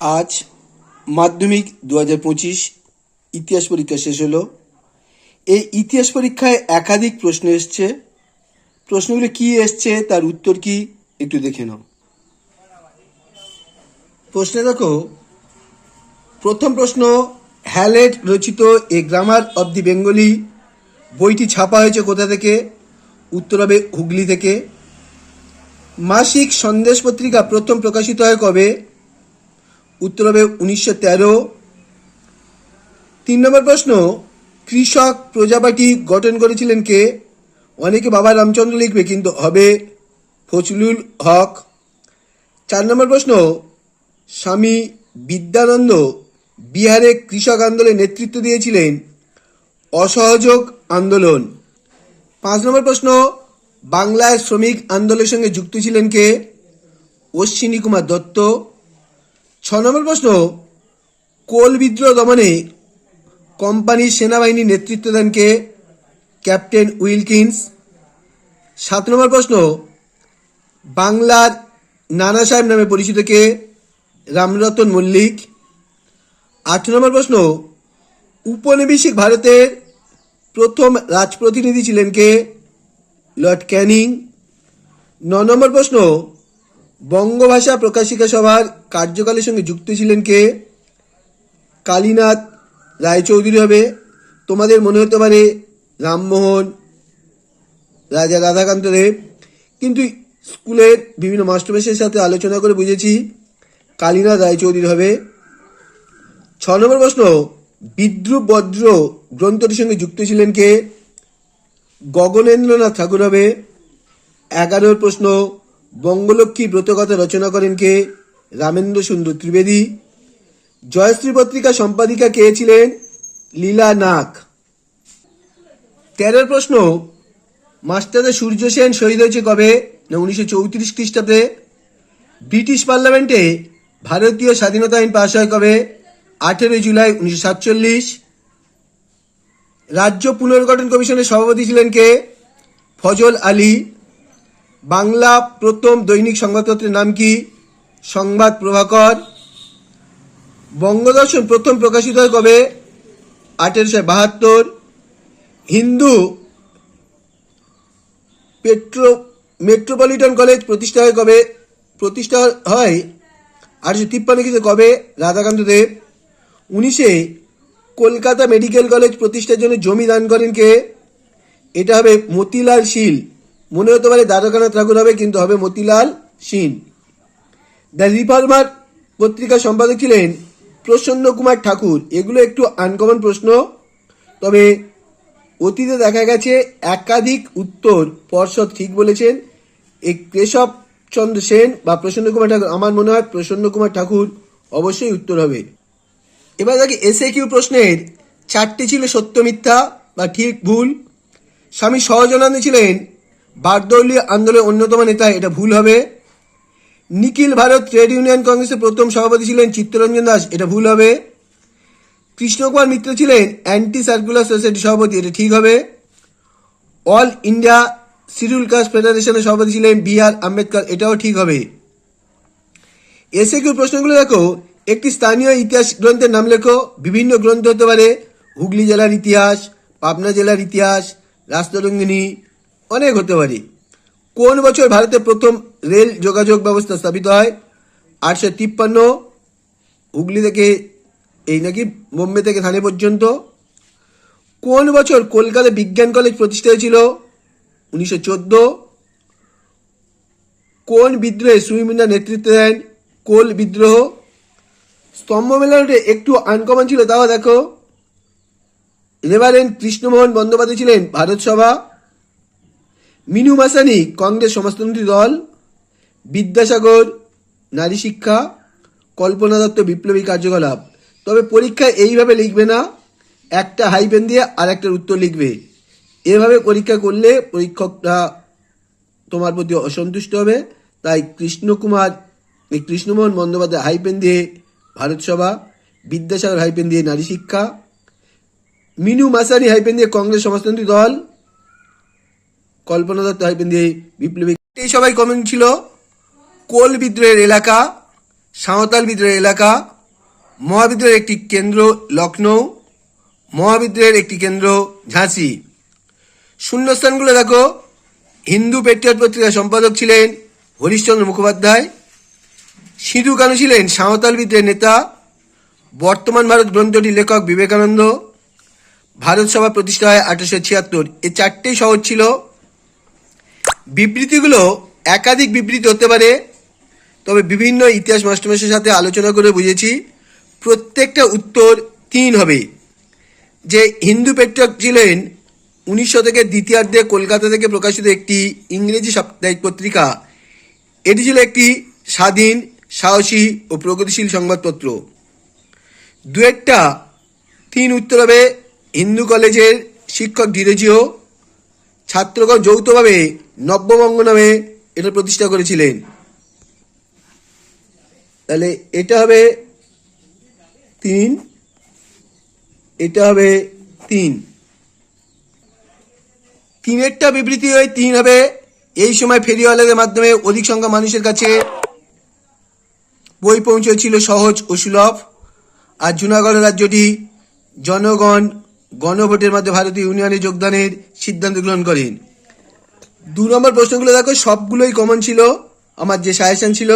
আজ মাধ্যমিক দু হাজার পঁচিশ ইতিহাস পরীক্ষা শেষ হলো। এই ইতিহাস পরীক্ষায় একাধিক প্রশ্ন এসছে। প্রশ্নগুলো কি এসছে তার উত্তর কি একটু দেখে নাও। প্রশ্নে দেখো, প্রথম প্রশ্ন, হ্যালেট রচিত a grammar of the Bengali বইটি ছাপা হয়েছে কোথা থেকে? উত্তর হবে হুগলি থেকে। মাসিক সন্দেশ পত্রিকা প্রথম প্রকাশিত হয় কবে? উত্তর হবে উনিশশো তেরো। তিন নম্বর প্রশ্ন, কৃষক প্রজাপার্টি গঠন করেছিলেন কে? অনেকে বাবা রামচন্দ্র লিখবে, কিন্তু হবে ফজলুল হক। চার নম্বর প্রশ্ন, স্বামী বিদ্যানন্দ বিহারে কৃষক আন্দোলনে নেতৃত্ব দিয়েছিলেন অসহযোগ আন্দোলন। পাঁচ নম্বর প্রশ্ন, বাংলায় শ্রমিক আন্দোলনের সঙ্গে যুক্ত ছিলেন কে? অশ্বিনী কুমার দত্ত। ছ নম্বর প্রশ্ন, কোল বিদ্রোহ দমনে কোম্পানির সেনাবাহিনীর নেতৃত্ব দেন কে? Captain Wilkins. সাত নম্বর প্রশ্ন, বাংলার নানা সাহেব নামে পরিচিত কে? রামরতন মল্লিক। আট নম্বর প্রশ্ন উপনিবেশিক ভারতের প্রথম রাজপ্রতিনিধি ছিলেন কে? লর্ড ক্যানিং। ন নম্বর প্রশ্ন বঙ্গভাষা প্রকাশিকা সভার কার্যকালের সঙ্গে যুক্ত ছিলেন কে? কালীনাথ রায়চৌধুরী হবে। তোমাদের মনে হতে পারে রামমোহন, রাজা রাধাকান্ত দেব। কিন্তু স্কুলের বিভিন্ন মাস্টারমেসের সাথে আলোচনা করে বুঝেছি কালীনাথ রায়চৌধুরী হবে। ছ নম্বর প্রশ্ন, বিদ্রুপ বজ্র গ্রন্থটির সঙ্গে যুক্ত ছিলেন কে? গগনেন্দ্রনাথ ঠাকুর হবে। এগারোর প্রশ্ন বঙ্গলক্ষ্মী ব্রতকথা রচনা করেন কে? রামেন্দ্র সুন্দর ত্রিবেদী। জয়শ্রী পত্রিকা সম্পাদিকা কে ছিলেন? লীলা নাক তেরোর প্রশ্ন মাস্টারে সূর্য সেন শহীদ হয়েছে কবে? না, উনিশশো চৌত্রিশ খ্রিস্টাব্দে। ব্রিটিশ পার্লামেন্টে ভারতীয় স্বাধীনতা আইন পাশ হয় কবে? আঠেরোই জুলাই উনিশশো সাতচল্লিশ। রাজ্য পুনর্গঠন কমিশনের সভাপতি ছিলেন কে? ফজল আলী। বাংলা প্রথম দৈনিক সংবাদপত্রের নাম কি? সংবাদ প্রভাকর। বঙ্গদর্শন প্রথম প্রকাশিত হয় কবে? আঠেরোশো বাহাত্তর। হিন্দু পেট্রো, মেট্রোপলিটন কলেজ প্রতিষ্ঠা হয় কবে? প্রতিষ্ঠা হয় আটশো তিপ্পান্ন খ্রিস্টে কবে? রাধাকান্ত দেব। উনিশে কলকাতা মেডিকেল কলেজ প্রতিষ্ঠার জন্য জমি দান করেন কে? এটা হবে মতিলাল শীল। মনে হতে পারে দ্বারকানাথ ঠাকুর হবে, কিন্তু হবে মতিলাল সিন। দ্য রিফর্মার পত্রিকার সম্পাদক ছিলেন প্রসন্ন কুমার ঠাকুর। এগুলো একটু আনকমন প্রশ্ন, তবে অতীতে দেখা গেছে একাধিক উত্তর পর্ষদ ঠিক বলেছেন। এই কেশব চন্দ্র সেন বা প্রসন্ন কুমার ঠাকুর, আমার মনে হয় প্রসন্ন কুমার ঠাকুর অবশ্যই উত্তর হবে। এবার দেখি এসএ কিউ প্রশ্নের, চারটি ছিল সত্য মিথ্যা বা ঠিক ভুল। স্বামী সহজানন্দ ছিলেন বারদৌলীয় আন্দোলনের অন্যতম নেতা, এটা ভুল হবে। নিখিল ভারত ট্রেড ইউনিয়ন কংগ্রেসের প্রথম সভাপতি ছিলেন চিত্তরঞ্জন দাস, এটা ভুল হবে। কৃষ্ণকুমার মিত্র ছিলেন অ্যান্টি সার্কুলার সোসাইটি সভাপতি, এটা ঠিক হবে। অল ইন্ডিয়া শিডিউল কাস্ট ফেডারেশনের সভাপতি ছিলেন বি আর আম্বেদকর, এটাও ঠিক হবে। এসে কিউ প্রশ্নগুলো দেখো। একটি স্থানীয় ইতিহাস গ্রন্থের নাম লেখো। বিভিন্ন গ্রন্থ হতে পারে। হুগলি জেলার ইতিহাস, পাবনা জেলার ইতিহাস রাষ্ট্ররঙ্গিনী অনেক হতে পারে। কোন বছর ভারতে প্রথম রেল যোগাযোগ ব্যবস্থা স্থাপিত হয়? আটশো তিপ্পান্ন, হুগলি থেকে এই নাকি বোম্বে থেকে থানে পর্যন্ত? কোন বছর কলকাতা বিজ্ঞান কলেজ প্রতিষ্ঠা হয়েছিল? উনিশশো চোদ্দ। কোন বিদ্রোহে সুইমিনা নেতৃত্ব দেন কোল বিদ্রোহ? স্তম্ভ মেলানোটে একটু আনকমন ছিল, তাও দেখো। রেভারেন্ট কৃষ্ণমোহন বন্দ্যোপাধ্যায় ছিলেন ভারত সভা। মিনু মাসানি কংগ্রেস সমাজতন্ত্রী দল, বিদ্যাসাগর, নারী শিক্ষা, কল্পনা দত্ত, বিপ্লবী কার্যকলাপ। তবে পরীক্ষায় এইভাবে লিখবে না, একটা হাইপেন দিয়ে আর একটার উত্তর লিখবে। এভাবে পরীক্ষা করলে পরীক্ষকরা তোমার প্রতি অসন্তুষ্ট হবে। তাই কৃষ্ণকুমার, এই কৃষ্ণমোহন বন্দ্যোপাধ্যায় হাইপেন দিয়ে ভারত সভা, বিদ্যাসাগর হাইপেন দিয়ে নারী শিক্ষা, মিনু মাসানি হাইপেন দিয়ে কংগ্রেস সমাজতন্ত্রী দল কল্পনা দত্ত, হাইপেন দিয়ে বিপ্লবী। এই সবাই কমেন্ট ছিল, কোল বিদ্রোহের এলাকা, সাঁওতাল বিদ্রোহের এলাকা, মহাবিদ্রোহের একটি কেন্দ্র লখনৌ, মহাবিদ্রোহের একটি কেন্দ্র ঝাঁসি। শূন্যস্থানগুলো দেখো, হিন্দু পেট্রিয়ট পত্রিকার সম্পাদক ছিলেন হরিশ্চন্দ্র মুখোপাধ্যায়, সিধু কানু ছিলেন সাঁওতাল বিদ্রোহের নেতা, বর্তমান ভারত গ্রন্থটির লেখক বিবেকানন্দ, ভারত সভা প্রতিষ্ঠা হয় আঠারোশো ছিয়াত্তর। এই চারটেই শহর ছিল। বিবৃতিগুলো একাধিক বিবৃতি হতে পারে, তবে বিভিন্ন ইতিহাস মাস্টারমাসের সাথে আলোচনা করে বুঝেছি। প্রত্যেকটা উত্তর তিন হবে। যে হিন্দু পেট্রক ছিলেন, উনিশ শতকের দ্বিতীয়ার্ধে কলকাতা থেকে প্রকাশিত একটি ইংরেজি সাপ্তাহিক পত্রিকা। এটি ছিল একটি স্বাধীন, সাহসী ও প্রগতিশীল সংবাদপত্র। দু একটা তিন উত্তর হবে হিন্দু কলেজের শিক্ষক ধীরজিও ছাত্রগণ যৌথভাবে নব্যবঙ্গ নামে এটা প্রতিষ্ঠা করেছিলেন। তাহলে এটা হবে তিন, এটা হবে তিন। তিনেরটা বিবৃতি হয়ে তিন হবে। এই সময় ফেরিওয়ালাদের মাধ্যমে অধিক সংখ্যক মানুষের কাছে বই পৌঁছেছিল সহজ ও সুলভ। আর জুনাগড় রাজ্যটি জনগণ গণভোটের মাধ্যমে ভারতীয় ইউনিয়নে যোগদানের সিদ্ধান্ত গ্রহণ করেন। দু নম্বর প্রশ্নগুলো দেখো, সবগুলোই কমন ছিল, আমার যে সাজেশন ছিল।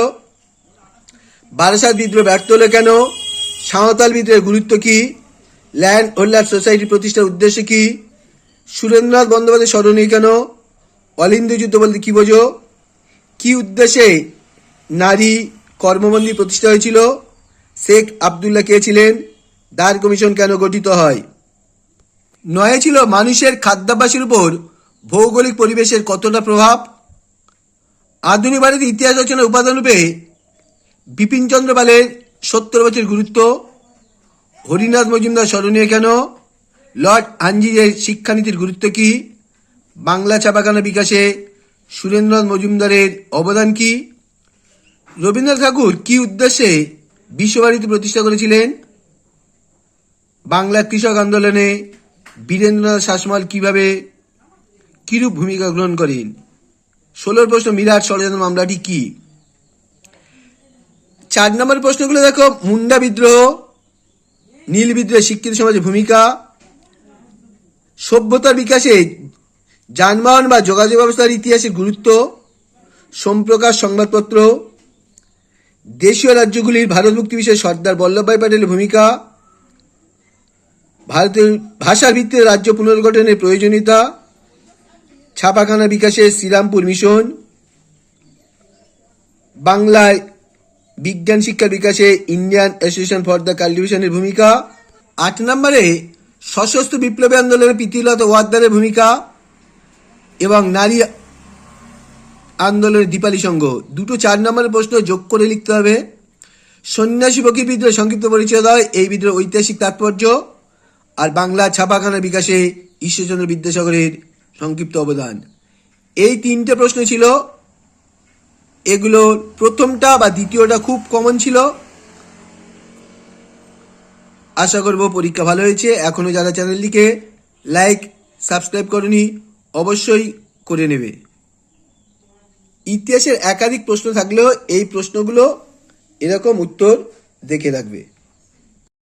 বারাসাত বিদ্রোহ ব্যর্থ হলো কেন? সাঁওতাল বিদ্রোহের গুরুত্ব কি? ল্যান্ড হোল্ডার সোসাইটি প্রতিষ্ঠার উদ্দেশ্য কি? সুরেন্দ্রনাথ বন্দ্যোপাধ্যায় স্মরণীয় কেন? অলিন্দ যুদ্ধ বলতে কি বোঝো? কি উদ্দেশ্যে নারী কর্মবন্দী প্রতিষ্ঠা হয়েছিল? শেখ আবদুল্লাহ কে ছিলেন? দার কমিশন কেন গঠিত হয়? নয় ছিল মানুষের খাদ্যাভ্যাসের উপর ভৌগোলিক পরিবেশের কতটা প্রভাব? আধুনিক ভারতের ইতিহাস রচনার উপাদান রূপে বিপিনচন্দ্র পালের সত্তর বছর গুরুত্ব, হরিনাথ মজুমদার স্মরণীয় কেন, লর্ড আঞ্জিরের শিক্ষানীতির গুরুত্ব কি, বাংলা ছাপাখানা বিকাশে সুরেন্দ্রনাথ মজুমদারের অবদান কি, রবীন্দ্রনাথ ঠাকুর কি উদ্দেশ্যে বিশ্বভারতী প্রতিষ্ঠা করেছিলেন, বাংলা কৃষক আন্দোলনে বীরেন্দ্রনাথ শাসমাল কীভাবে, কিরূপ ভূমিকা গ্রহণ করেন? ষোলোর প্রশ্ন মিরাট ষড়যন্ত্র মামলাটি কি? চার নম্বর প্রশ্নগুলো দেখো, মুন্ডা বিদ্রোহ, নীল বিদ্রোহে শিক্ষিত সমাজের ভূমিকা, সভ্যতার বিকাশে যানবাহন বা যোগাযোগ ব্যবস্থার ইতিহাসের গুরুত্ব, সোমপ্রকাশ সংবাদপত্র, দেশীয় রাজ্যগুলির ভারত মুক্তি বিষয়ে সর্দার বল্লভভাই প্যাটেলের ভূমিকা ভারতের ভাষার ভিত্তিতে রাজ্য পুনর্গঠনের প্রয়োজনীয়তা, ছাপাখানা বিকাশে শ্রীরামপুর মিশন, বাংলায় বিজ্ঞান শিক্ষার বিকাশে ইন্ডিয়ান অ্যাসোসিয়েশন ফর দ্য কাল্টিভেশনের ভূমিকা, আট নম্বরে সশস্ত্র বিপ্লবী আন্দোলনে প্রীতিলতা ওয়াদ্দারের ভূমিকা এবং নারী আন্দোলনের দীপালি সংঘ। দুটো চার নম্বরের প্রশ্ন যোগ করে লিখতে হবে। সন্ন্যাসী ফকির বিদ্রোহের সংক্ষিপ্ত পরিচয় দেয় এই বিদ্রোহের ঐতিহাসিক তাৎপর্য আর বাংলা ছাপাখানার বিকাশে ঈশ্বরচন্দ্র বিদ্যাসাগরের সংক্ষিপ্ত অবদান। এই তিনটে প্রশ্ন ছিল। এগুলো প্রথমটা বা দ্বিতীয়টা খুব কমন ছিল। আশা করব পরীক্ষা ভালো হয়েছে। এখনও যারা চ্যানেলটিকে লাইক সাবস্ক্রাইব করেনি, অবশ্যই করে নেবে। ইতিহাসের একাধিক প্রশ্ন থাকলেও এই প্রশ্নগুলো এরকম উত্তর দেখে রাখবে।